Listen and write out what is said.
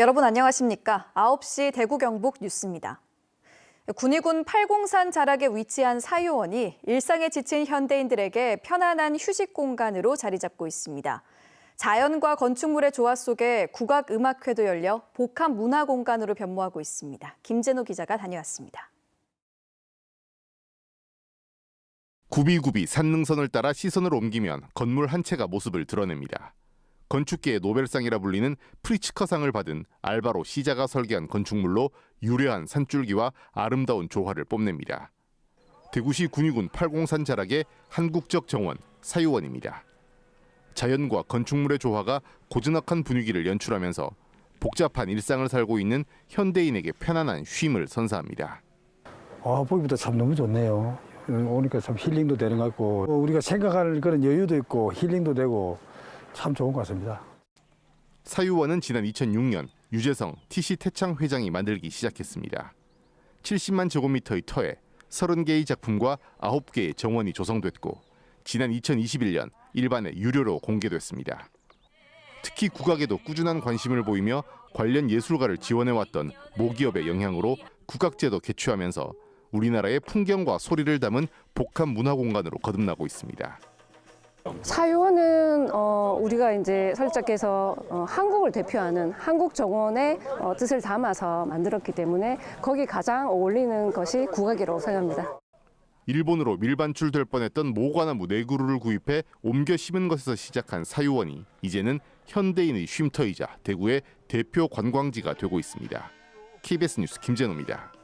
여러분 안녕하십니까? 9시 대구 경북 뉴스입니다. 군위군 팔공산 자락에 위치한 사유원이 일상에 지친 현대인들에게 편안한 휴식 공간으로 자리 잡고 있습니다. 자연과 건축물의 조화 속에 국악 음악회도 열려 복합 문화 공간으로 변모하고 있습니다. 김재노 기자가 다녀왔습니다. 구비구비 산능선을 따라 시선을 옮기면 건물 한 채가 모습을 드러냅니다. 건축계의 노벨상이라 불리는 프리츠커상을 받은 알바로 시자가 설계한 건축물로 유려한 산줄기와 아름다운 조화를 뽐냅니다. 대구시 군위군 팔공산 자락의 한국적 정원 사유원입니다. 자연과 건축물의 조화가 고즈넉한 분위기를 연출하면서 복잡한 일상을 살고 있는 현대인에게 편안한 쉼을 선사합니다. 아, 보기보다 참 너무 좋네요. 오니까 참 힐링도 되는 것 같고 우리가 생각할 그런 여유도 있고 힐링도 되고 참 좋은 것 같습니다. 사유원은 지난 2006년 유재성 TC 태창 회장이 만들기 시작했습니다. 70만 제곱미터의 터에 30개의 작품과 9개의 정원이 조성됐고 지난 2021년 일반에 유료로 공개됐습니다. 특히 국악에도 꾸준한 관심을 보이며 관련 예술가를 지원해왔던 모기업의 영향으로 국악제도 개최하면서 우리나라의 풍경과 소리를 담은 복합 문화 공간으로 거듭나고 있습니다. 사유원은 어, 우리가 이제 설정해서 어, 한국을 대표하는 한국 정원의 어, 뜻을 담아서 만들었기 때문에 거기 가장 어울리는 것이 국악이라고 생각합니다. 일본으로 밀반출될 뻔했던 모과나무 네 그루를 구입해 옮겨 심은 것에서 시작한 사유원이 이제는 현대인의 쉼터이자 대구의 대표 관광지가 되고 있습니다. KBS 뉴스 김재노입니다.